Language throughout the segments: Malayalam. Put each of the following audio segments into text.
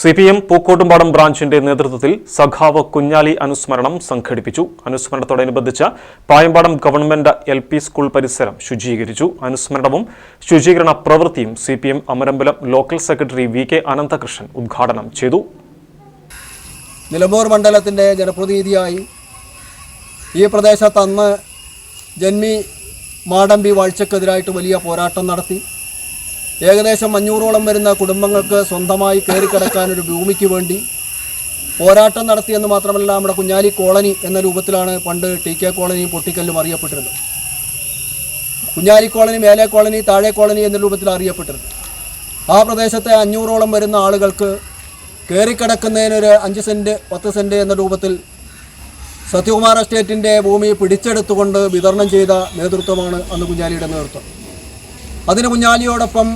C P M Pookkottumpadam ബ്രാഞ്ചിന്റെ നേതൃത്വത്തിൽ സഖാവ് കുഞ്ഞാലി അനുസ്മരണം സംഘടിപ്പിച്ചു. അനുസ്മരണത്തോടനുബന്ധിച്ച് Payampadam government L P school പരിസരം ശുചീകരിച്ചു. അനുസ്മരണവും ശുചീകരണ പ്രവൃത്തിയും C P M Amarambalam local secretary V K Ananthakrishnan ഉദ്ഘാടനം ചെയ്തു. നിലമ്പൂർ മണ്ഡലത്തിന്റെ ജനപ്രതിനിധിയായി ഈ പ്രദേശത്ത് അന്ന് ജന്മി മാടമ്പി വാഴ്ചക്കെതിരായിട്ട് വലിയ പോരാട്ടം നടത്തി. ഏകദേശം അഞ്ഞൂറോളം വരുന്ന കുടുംബങ്ങൾക്ക് സ്വന്തമായി കയറിക്കിടക്കാനൊരു ഭൂമിക്ക് വേണ്ടി പോരാട്ടം നടത്തിയെന്ന് മാത്രമല്ല നമ്മുടെ കുഞ്ഞാലി കോളനി എന്ന രൂപത്തിലാണ് പണ്ട് ടി കെ കോളനിയും പൊട്ടിക്കല്ലും അറിയപ്പെട്ടിരുന്നത്. കുഞ്ഞാലി കോളനി മേലെ കോളനി താഴെ കോളനി എന്ന രൂപത്തിൽ അറിയപ്പെട്ടിരുന്നത്. ആ പ്രദേശത്തെ അഞ്ഞൂറോളം വരുന്ന ആളുകൾക്ക് കയറിക്കിടക്കുന്നതിനൊരു അഞ്ച് സെന്റ് പത്ത് സെന്റ് എന്ന രൂപത്തിൽ സത്യകുമാർ എസ്റ്റേറ്റിന്റെ ഭൂമി പിടിച്ചെടുത്തുകൊണ്ട് വിതരണം ചെയ്ത നേതൃത്വമാണ് അന്ന് കുഞ്ഞാലിയുടെ നേതൃത്വം. അതിന് കുഞ്ഞാലിയോടൊപ്പം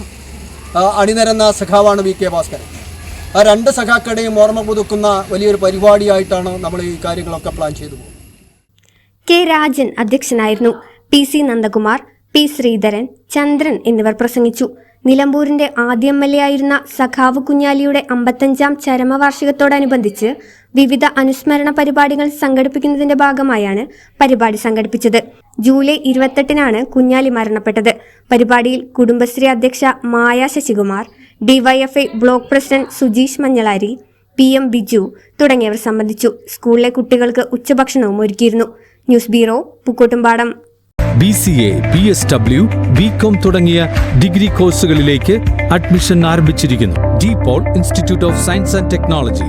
അണിനിരന്ന സഖാവാണ് വി കെ ഭാസ്കരൻ. ആ രണ്ട് സഖാക്കളുടെയും ഓർമ്മ പുതുക്കുന്ന വലിയൊരു പരിപാടിയായിട്ടാണ് നമ്മൾ ഈ കാര്യങ്ങളൊക്കെ പ്ലാൻ ചെയ്തു കെ രാജൻ അധ്യക്ഷനായിരുന്നു. P C Nandakumar P Sreedharan Chandran എന്നിവർ പ്രസംഗിച്ചു. നിലമ്പൂരിന്റെ ആദ്യ എം എൽ എ ആയിരുന്ന സഖാവ് കുഞ്ഞാലിയുടെ അമ്പത്തഞ്ചാം ചരമവാർഷികത്തോടനുബന്ധിച്ച് വിവിധ അനുസ്മരണ പരിപാടികൾ സംഘടിപ്പിക്കുന്നതിന്റെ ഭാഗമായാണ് പരിപാടി സംഘടിപ്പിച്ചത്. ജൂലൈ ഇരുപത്തെട്ടിനാണ് കുഞ്ഞാലി മരണപ്പെട്ടത്. പരിപാടിയിൽ കുടുംബശ്രീ അധ്യക്ഷ Maya Sasikumar DYFI block president Sujeesh Manjalari P M Biju തുടങ്ങിയവർ സംബന്ധിച്ചു. സ്കൂളിലെ കുട്ടികൾക്ക് ഉച്ചഭക്ഷണവും ഒരുക്കിയിരുന്നു. News bureau Pookkottumpadam. B C A B S W B com തുടങ്ങിയ ഡിഗ്രി കോഴ്സുകളിലേക്ക് അഡ്മിഷൻ ആരംഭിച്ചിരിക്കുന്നു. D Paul Institute of Science and Technology.